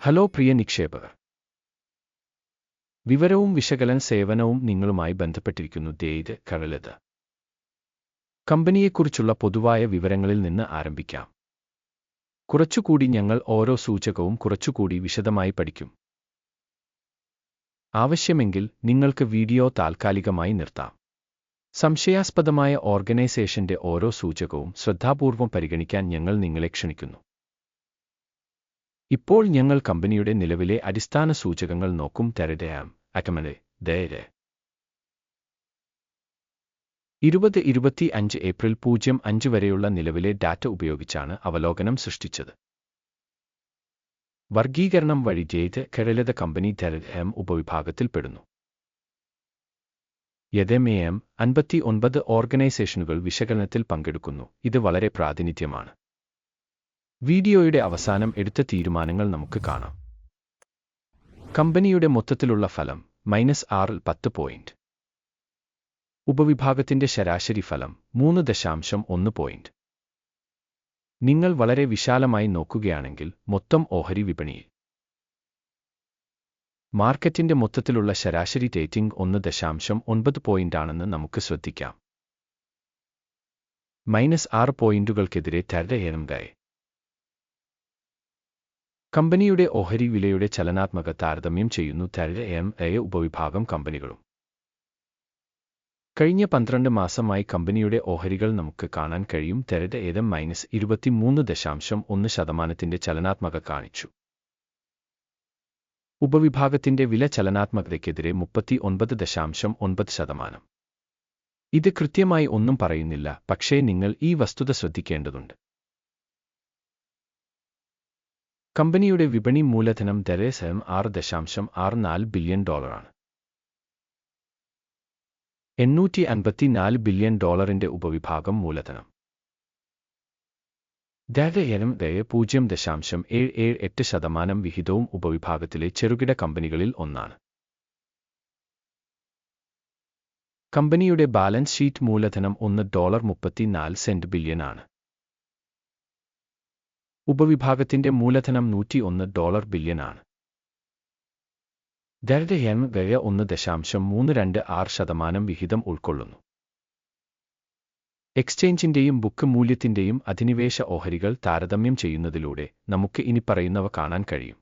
Hello പ്രിയ നിക്ഷേപകർ വിവരവും വിശകലന സേവനവും നിങ്ങളുമായി ബന്ധപ്പെട്ടിരിക്കുന്നു ദേത് കഴലത് കമ്പനിയെക്കുറിച്ചുള്ള പൊതുവായ വിവരങ്ങളിൽ നിന്ന് ആരംഭിക്കാം. കുറച്ചുകൂടി ഞങ്ങൾ ഓരോ സൂചകവും കുറച്ചുകൂടി വിശദമായി പഠിക്കും. ആവശ്യമെങ്കിൽ നിങ്ങൾക്ക് വീഡിയോ താൽക്കാലികമായി നിർത്താം. സംശയാസ്പദമായ ഓർഗനൈസേഷന്റെ ഓരോ സൂചകവും ശ്രദ്ധാപൂർവം പരിഗണിക്കാൻ ഞങ്ങൾ നിങ്ങളെ ക്ഷണിക്കുന്നു. ഇപ്പോൾ ഞങ്ങൾ കമ്പനിയുടെ നിലവിലെ അടിസ്ഥാന സൂചകങ്ങൾ നോക്കും തരടയാം അക്കമലെ ദയര്. ഇരുപത് ഇരുപത്തി അഞ്ച് ഏപ്രിൽ പൂജ്യം അഞ്ച് വരെയുള്ള നിലവിലെ ഡാറ്റ ഉപയോഗിച്ചാണ് അവലോകനം സൃഷ്ടിച്ചത്. വർഗീകരണം വഴി ജെയ്ത് കെഴലത കമ്പനി ധരഹം ഉപവിഭാഗത്തിൽപ്പെടുന്നു യഥമേയം അൻപത്തി ഒൻപത് ഓർഗനൈസേഷനുകൾ വിശകലനത്തിൽ പങ്കെടുക്കുന്നു. ഇത് വളരെ പ്രാതിനിധ്യമാണ്. വീഡിയോയുടെ അവസാനം എടുത്ത തീരുമാനങ്ങൾ നമുക്ക് കാണാം. കമ്പനിയുടെ മൊത്തത്തിലുള്ള ഫലം മൈനസ് ആറിൽ പത്ത് പോയിന്റ് ഉപവിഭാഗത്തിന്റെ ശരാശരി ഫലം മൂന്ന് ദശാംശം ഒന്ന് പോയിന്റ് നിങ്ങൾ വളരെ വിശാലമായി നോക്കുകയാണെങ്കിൽ മൊത്തം ഓഹരി വിപണിയിൽ. മാർക്കറ്റിന്റെ മൊത്തത്തിലുള്ള ശരാശരി റേറ്റിംഗ് ഒന്ന് ദശാംശം ഒൻപത് പോയിന്റാണെന്ന് നമുക്ക് ശ്രദ്ധിക്കാം. മൈനസ് ആറ് പോയിന്റുകൾക്കെതിരെ തരടയനംകായി കമ്പനിയുടെ ഓഹരി വിലയുടെ ചലനാത്മക താരതമ്യം ചെയ്യുന്നു തരട എം എ ഉപവിഭാഗം കമ്പനികളും. കഴിഞ്ഞ പന്ത്രണ്ട് മാസമായി കമ്പനിയുടെ ഓഹരികൾ നമുക്ക് കാണാൻ കഴിയും. തെരട ഏതം മൈനസ് ഇരുപത്തിമൂന്ന് ദശാംശം ഒന്ന് ശതമാനത്തിന്റെ ചലനാത്മക കാണിച്ചു. ഉപവിഭാഗത്തിന്റെ വില ചലനാത്മകതയ്ക്കെതിരെ മുപ്പത്തി ഒൻപത് ദശാംശം ഒൻപത് ശതമാനം. ഇത് കൃത്യമായി ഒന്നും പറയുന്നില്ല. പക്ഷേ നിങ്ങൾ ഈ വസ്തുത ശ്രദ്ധിക്കേണ്ടതുണ്ട്. കമ്പനിയുടെ വിപണി മൂലധനം ദരേസരം ആറ് ദശാംശം ആറ് നാല് ബില്യൺ ഡോളറാണ്. എണ്ണൂറ്റി അൻപത്തിനാല് ബില്യൺ ഡോളറിന്റെ ഉപവിഭാഗം മൂലധനം. ദയനം ദയ പൂജ്യം ദശാംശം ഏഴ് ഏഴ് എട്ട് ശതമാനം വിഹിതവും ഉപവിഭാഗത്തിലെ ചെറുകിട കമ്പനികളിൽ ഒന്നാണ്. കമ്പനിയുടെ ബാലൻസ് ഷീറ്റ് മൂലധനം ഒന്ന് ഡോളർ മുപ്പത്തിനാല് സെന്റ് ബില്യൺ ആണ്. ഉപവിഭാഗത്തിന്റെ മൂലധനം നൂറ്റി ഒന്ന് ഡോളർ ബില്യനാണ്. ദരഡയം വ്യയ ഒന്ന് ദശാംശം മൂന്ന് രണ്ട് ആറ് ശതമാനം വിഹിതം ഉൾക്കൊള്ളുന്നു. എക്സ്ചേഞ്ചിന്റെയും ബുക്ക് മൂല്യത്തിന്റെയും അധിനിവേശ ഓഹരികൾ താരതമ്യം ചെയ്യുന്നതിലൂടെ നമുക്ക് ഇനി പറയുന്നവ കാണാൻ കഴിയും.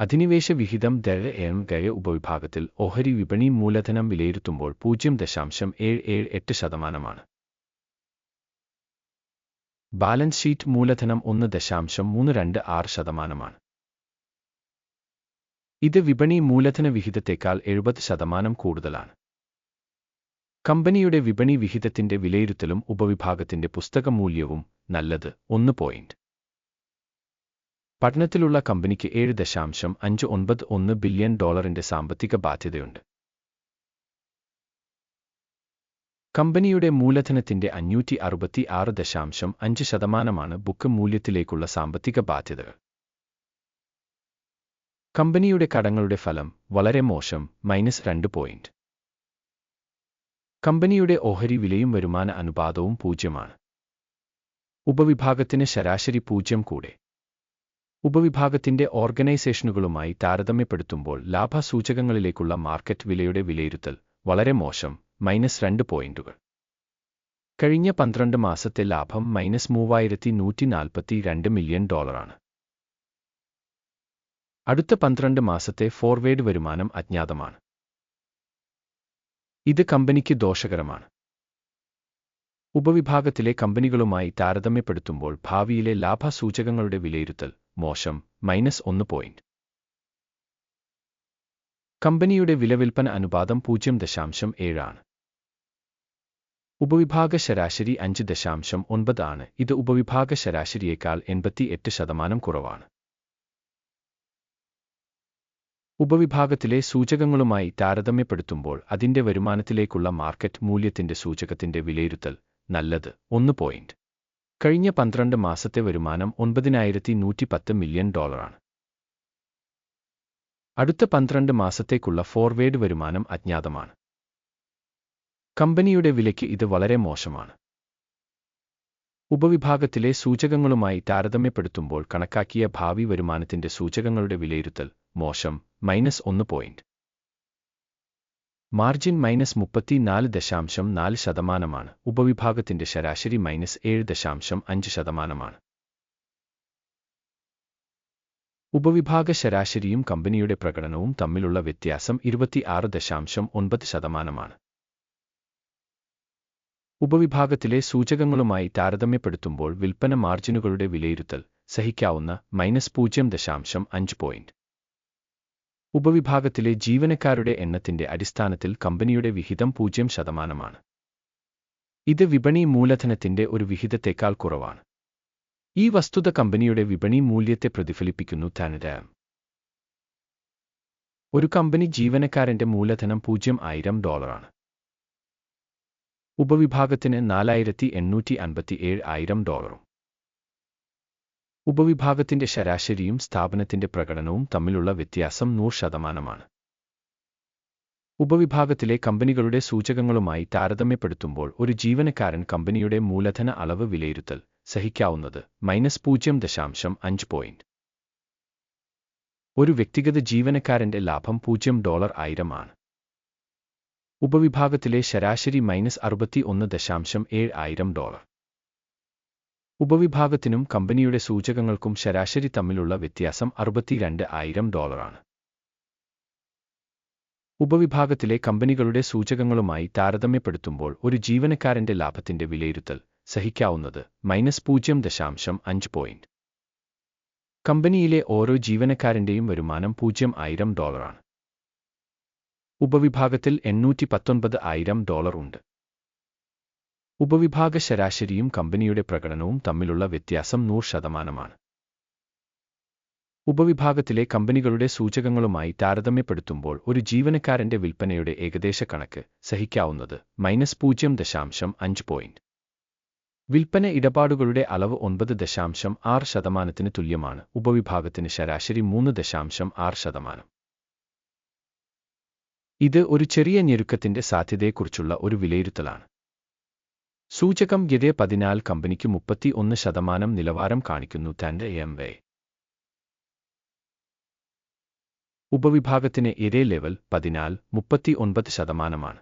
അധിനിവേശ വിഹിതം ദര എം ഗയ ഉപവിഭാഗത്തിൽ ഓഹരി വിപണി മൂലധനം വിലയിരുത്തുമ്പോൾ പൂജ്യം ദശാംശം ഏഴ് ഏഴ് എട്ട് ശതമാനമാണ്. ബാലൻസ് ഷീറ്റ് മൂലധനം ഒന്ന് ദശാംശം മൂന്ന് രണ്ട് ആറ് ശതമാനമാണ്. ഇത് വിപണി മൂലധന വിഹിതത്തേക്കാൾ എഴുപത് ശതമാനം കൂടുതലാണ്. കമ്പനിയുടെ വിപണി വിഹിതത്തിന്റെ വിലയിരുത്തലും ഉപവിഭാഗത്തിന്റെ പുസ്തക മൂല്യവും നല്ലത് ഒന്ന് പോയിന്റ്. പഠനത്തിലുള്ള കമ്പനിക്ക് ഏഴ് ദശാംശം അഞ്ച് ഒൻപത് ഒന്ന് ബില്യൺ ഡോളറിന്റെ സാമ്പത്തിക ബാധ്യതയുണ്ട്. കമ്പനിയുടെ മൂലധനത്തിന്റെ അഞ്ഞൂറ്റി അറുപത്തി ആറ് ദശാംശം അഞ്ച് ശതമാനമാണ് ബുക്ക് മൂല്യത്തിലേക്കുള്ള സാമ്പത്തിക ബാധ്യതകൾ കമ്പനിയുടെ കടങ്ങളുടെ ഫലം വളരെ മോശം മൈനസ് രണ്ട് പോയിന്റ്. കമ്പനിയുടെ ഓഹരി വിലയും വരുമാന അനുപാതവും പൂജ്യമാണ്. ഉപവിഭാഗത്തിന് ശരാശരി പൂജ്യം കൂടെ. ഉപവിഭാഗത്തിന്റെ ഓർഗനൈസേഷനുകളുമായി താരതമ്യപ്പെടുത്തുമ്പോൾ ലാഭസൂചകങ്ങളിലേക്കുള്ള മാർക്കറ്റ് വിലയുടെ വിലയിരുത്തൽ വളരെ മോശം മൈനസ് രണ്ട് പോയിന്റുകൾ. കഴിഞ്ഞ പന്ത്രണ്ട് മാസത്തെ ലാഭം മൈനസ് മൂവായിരത്തി നൂറ്റി നാൽപ്പത്തി രണ്ട് മില്യൺ ഡോളറാണ്. അടുത്ത പന്ത്രണ്ട് മാസത്തെ ഫോർവേഡ് വരുമാനം അജ്ഞാതമാണ്. ഇത് കമ്പനിക്ക് ദോഷകരമാണ്. ഉപവിഭാഗത്തിലെ കമ്പനികളുമായി താരതമ്യപ്പെടുത്തുമ്പോൾ ഭാവിയിലെ ലാഭസൂചകങ്ങളുടെ വിലയിരുത്തൽ മോശം മൈനസ് ഒന്ന് പോയിന്റ്. കമ്പനിയുടെ വിലവിൽപ്പന അനുപാതം പൂജ്യം ദശാംശം ഏഴാണ് ഉപവിഭാഗ ശരാശരി അഞ്ച് ദശാംശം ഒൻപതാണ് ഇത് ഉപവിഭാഗ ശരാശരിയേക്കാൾ എൺപത്തി എട്ട് ശതമാനം കുറവാണ്. ഉപവിഭാഗത്തിലെ സൂചകങ്ങളുമായി താരതമ്യപ്പെടുത്തുമ്പോൾ അതിന്റെ വരുമാനത്തിലേക്കുള്ള മാർക്കറ്റ് മൂല്യത്തിന്റെ സൂചകത്തിന്റെ വിലയിരുത്തൽ നല്ലത്. ഒന്ന് പോയിന്റ്. കഴിഞ്ഞ പന്ത്രണ്ട് മാസത്തെ വരുമാനം ഒൻപതിനായിരത്തി നൂറ്റി പത്ത് മില്യൺ ഡോളറാണ്. അടുത്ത പന്ത്രണ്ട് മാസത്തേക്കുള്ള ഫോർവേഡ് വരുമാനം അജ്ഞാതമാണ്. കമ്പനിയുടെ വിലയ്ക്ക് ഇത് വളരെ മോശമാണ്. ഉപവിഭാഗത്തിലെ സൂചകങ്ങളുമായി താരതമ്യപ്പെടുത്തുമ്പോൾ കണക്കാക്കിയ ഭാവി വരുമാനത്തിന്റെ സൂചകങ്ങളുടെ വിലയിരുത്തൽ മോശം മൈനസ് ഒന്ന് പോയിന്റ്. മാർജിൻ മൈനസ് മുപ്പത്തിനാല് ദശാംശം നാല് ശതമാനമാണ്. ഉപവിഭാഗത്തിന്റെ ശരാശരി മൈനസ് ഏഴ് ദശാംശം അഞ്ച് ശതമാനമാണ്. ഉപവിഭാഗ ശരാശരിയും കമ്പനിയുടെ പ്രകടനവും തമ്മിലുള്ള വ്യത്യാസം ഇരുപത്തിയാറ് ദശാംശം ഒൻപത് ശതമാനമാണ്. ഉപവിഭാഗത്തിലെ സൂചകങ്ങളുമായി താരതമ്യപ്പെടുത്തുമ്പോൾ വിൽപ്പന മാർജിനുകളുടെ വിലയിരുത്തൽ സഹിക്കാവുന്ന മൈനസ് പൂജ്യം ദശാംശം അഞ്ച് പോയിന്റ് ഉപവിഭാഗത്തിലെ ജീവനക്കാരുടെ എണ്ണത്തിന്റെ അടിസ്ഥാനത്തിൽ കമ്പനിയുടെ വിഹിതം പൂജ്യം ശതമാനമാണ്. ഇത് വിപണി മൂലധനത്തിന്റെ ഒരു വിഹിതത്തേക്കാൾ കുറവാണ്. ഈ വസ്തുത കമ്പനിയുടെ വിപണി മൂല്യത്തെ പ്രതിഫലിപ്പിക്കുന്നു തനത് ഒരു കമ്പനി ജീവനക്കാരന്റെ മൂലധനം പൂജ്യം ആയിരം ഡോളറാണ്. ഉപവിഭാഗത്തിന് നാലായിരത്തി എണ്ണൂറ്റി അൻപത്തിയേഴ് ആയിരം ഡോളറും. ഉപവിഭാഗത്തിന്റെ ശരാശരിയും സ്ഥാപനത്തിന്റെ പ്രകടനവും തമ്മിലുള്ള വ്യത്യാസം നൂറ് ശതമാനമാണ്. ഉപവിഭാഗത്തിലെ കമ്പനികളുടെ സൂചകങ്ങളുമായി താരതമ്യപ്പെടുത്തുമ്പോൾ ഒരു ജീവനക്കാരൻ കമ്പനിയുടെ മൂലധന അളവ് വിലയിരുത്തൽ സഹിക്കാവുന്നത് മൈനസ് പൂജ്യം ദശാംശം അഞ്ച് പോയിന്റ്. ഒരു വ്യക്തിഗത ജീവനക്കാരന്റെ ലാഭം പൂജ്യം ഡോളർ ആയിരം ആണ്. ഉപവിഭാഗത്തിലെ ശരാശരി മൈനസ് അറുപത്തി ഒന്ന് ദശാംശം ഏഴ് ആയിരം ഡോളർ. ഉപവിഭാഗത്തിനും കമ്പനിയുടെ സൂചകങ്ങൾക്കും ശരാശരി തമ്മിലുള്ള വ്യത്യാസം അറുപത്തിരണ്ട് ആയിരം ഡോളറാണ്. ഉപവിഭാഗത്തിലെ കമ്പനികളുടെ സൂചകങ്ങളുമായി താരതമ്യപ്പെടുത്തുമ്പോൾ ഒരു ജീവനക്കാരന്റെ ലാഭത്തിന്റെ വിലയിരുത്തൽ സഹിക്കാവുന്നത് മൈനസ് പൂജ്യം ദശാംശം അഞ്ച് പോയിന്റ്. കമ്പനിയിലെ ഓരോ ജീവനക്കാരന്റെയും വരുമാനം പൂജ്യം ആയിരം ഡോളറാണ്. ഉപവിഭാഗത്തിൽ എണ്ണൂറ്റി പത്തൊൻപത് ആയിരം ഡോളർ ഉണ്ട്. ഉപവിഭാഗ ശരാശരിയും കമ്പനിയുടെ പ്രകടനവും തമ്മിലുള്ള വ്യത്യാസം നൂറ് ശതമാനമാണ്. ഉപവിഭാഗത്തിലെ കമ്പനികളുടെ സൂചകങ്ങളുമായി താരതമ്യപ്പെടുത്തുമ്പോൾ ഒരു ജീവനക്കാരന്റെ വിൽപ്പനയുടെ ഏകദേശ കണക്ക് സഹിക്കാവുന്നത് മൈനസ് പൂജ്യം ദശാംശം അഞ്ച് പോയിന്റ്. വിൽപ്പന ഇടപാടുകളുടെ അളവ് ഒൻപത് ദശാംശം ആറ് ശതമാനത്തിന് തുല്യമാണ്. ഉപവിഭാഗത്തിന് ശരാശരി മൂന്ന് ദശാംശം ആറ് ശതമാനം. ഇത് ഒരു ചെറിയ ഞെരുക്കത്തിന്റെ സാധ്യതയെക്കുറിച്ചുള്ള ഒരു വിലയിരുത്തലാണ്. സൂചകം ഗിരെ പതിനാല് കമ്പനിക്ക് മുപ്പത്തി ഒന്ന് ശതമാനം നിലവാരം കാണിക്കുന്നു തന്റെ എം വേ. ഉപവിഭാഗത്തിന് ഇതേ ലെവൽ പതിനാല് മുപ്പത്തി ഒൻപത് ശതമാനമാണ്.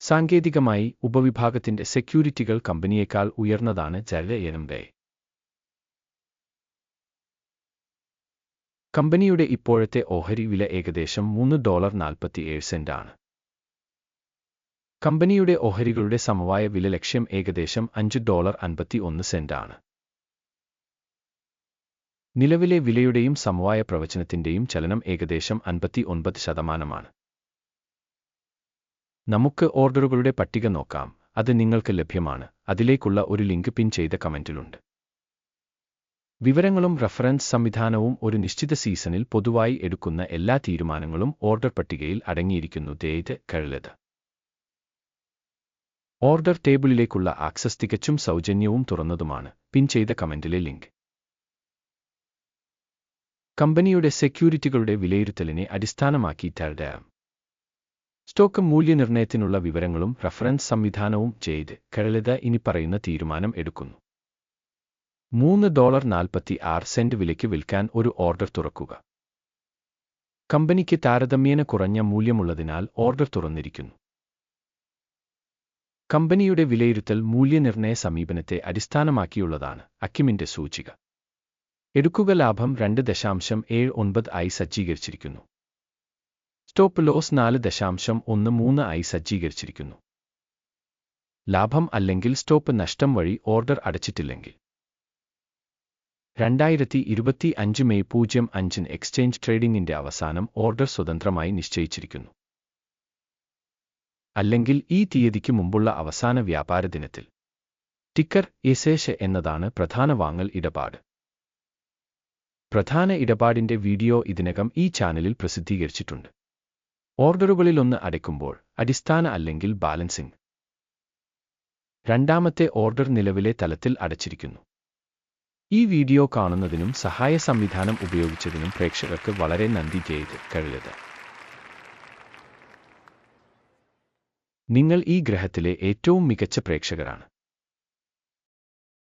സാങ്കേതികമായി ഉപവിഭാഗത്തിന്റെ സെക്യൂരിറ്റികൾ കമ്പനിയേക്കാൾ ഉയർന്നതാണ് ജല വേ. കമ്പനിയുടെ ഇപ്പോഴത്തെ ഓഹരി വില ഏകദേശം മൂന്ന് ഡോളർ നാൽപ്പത്തിയേഴ് സെന്റ് ആണ് കമ്പനിയുടെ ഓഹരികളുടെ സമവായ വില ലക്ഷ്യം ഏകദേശം അഞ്ച് ഡോളർ അൻപത്തി ഒന്ന് സെന്റ് ആണ് നിലവിലെ വിലയുടെയും സമവായ പ്രവചനത്തിന്റെയും ചലനം ഏകദേശം അൻപത്തി ഒൻപത് ശതമാനമാണ്. നമുക്ക് ഓർഡറുകളുടെ പട്ടിക നോക്കാം. അത് നിങ്ങൾക്ക് ലഭ്യമാണ്. അതിലേക്കുള്ള ഒരു ലിങ്ക് പിൻ ചെയ്ത കമന്റിലുണ്ട്. വിവരങ്ങളും റഫറൻസ് സംവിധാനവും ഒരു നിശ്ചിത സീസണിൽ പൊതുവായി എടുക്കുന്ന എല്ലാ തീരുമാനങ്ങളും ഓർഡർ പട്ടികയിൽ അടങ്ങിയിരിക്കുന്നു. ദേത് കഴുലത് ഓർഡർ ടേബിളിലേക്കുള്ള ആക്സസ് തികച്ചും സൗജന്യവും തുറന്നതുമാണ്. പിൻ ചെയ്ത കമന്റിലെ ലിങ്ക്. കമ്പനിയുടെ സെക്യൂരിറ്റികളുടെ വിലയിരുത്തലിനെ അടിസ്ഥാനമാക്കി തരം സ്റ്റോക്ക് മൂല്യനിർണയത്തിനുള്ള വിവരങ്ങളും റഫറൻസ് സംവിധാനവും ചെയ്ത് കഴലത ഇനി പറയുന്ന തീരുമാനം എടുക്കുന്നു. മൂന്ന് ഡോളർ നാൽപ്പത്തി ആറ് സെന്റ് വിലയ്ക്ക് വിൽക്കാൻ ഒരു ഓർഡർ തുറക്കുക. കമ്പനിക്ക് താരതമ്യേന കുറഞ്ഞ മൂല്യമുള്ളതിനാൽ ഓർഡർ തുറന്നിരിക്കുന്നു. കമ്പനിയുടെ വിലയിരുത്തൽ മൂല്യനിർണയ സമീപനത്തെ അടിസ്ഥാനമാക്കിയുള്ളതാണ് അക്കിമിന്റെ സൂചിക. എടുക്കുക ലാഭം രണ്ട് ദശാംശം ഏഴ് ഒൻപത് ആയി സജ്ജീകരിച്ചിരിക്കുന്നു. സ്റ്റോപ്പ് ലോസ് നാല് ദശാംശം ഒന്ന് മൂന്ന് ആയി സജ്ജീകരിച്ചിരിക്കുന്നു. ലാഭം അല്ലെങ്കിൽ സ്റ്റോപ്പ് നഷ്ടം വഴി ഓർഡർ അടച്ചിട്ടില്ലെങ്കിൽ. രണ്ടായിരത്തി ഇരുപത്തി അഞ്ച് മെയ് പൂജ്യം അഞ്ചിന് എക്സ്ചേഞ്ച് ട്രേഡിംഗിന്റെ അവസാനം ഓർഡർ സ്വതന്ത്രമായി നിശ്ചയിച്ചിരിക്കുന്നു. അല്ലെങ്കിൽ ഈ തീയതിക്ക് മുമ്പുള്ള അവസാന വ്യാപാര ദിനത്തിൽ. ടിക്കർ എസേഷ എന്നതാണ് പ്രധാന വാങ്ങൽ ഇടപാട്. പ്രധാന ഇടപാടിന്റെ വീഡിയോ ഇതിനകം ഈ ചാനലിൽ പ്രസിദ്ധീകരിച്ചിട്ടുണ്ട്. ഓർഡറുകളിലൊന്ന് അടയ്ക്കുമ്പോൾ അടിസ്ഥാന അല്ലെങ്കിൽ ബാലൻസിംഗ്. രണ്ടാമത്തെ ഓർഡർ നിലവിലെ തലത്തിൽ അടച്ചിരിക്കുന്നു. ഈ വീഡിയോ കാണുന്നതിനും സഹായ സംവിധാനം ഉപയോഗിച്ചതിനും പ്രേക്ഷകർക്ക് വളരെ നന്ദി ചെയ്ത് കഴിയത് നിങ്ങൾ ഈ ഗ്രഹത്തിലെ ഏറ്റവും മികച്ച പ്രേക്ഷകരാണ്.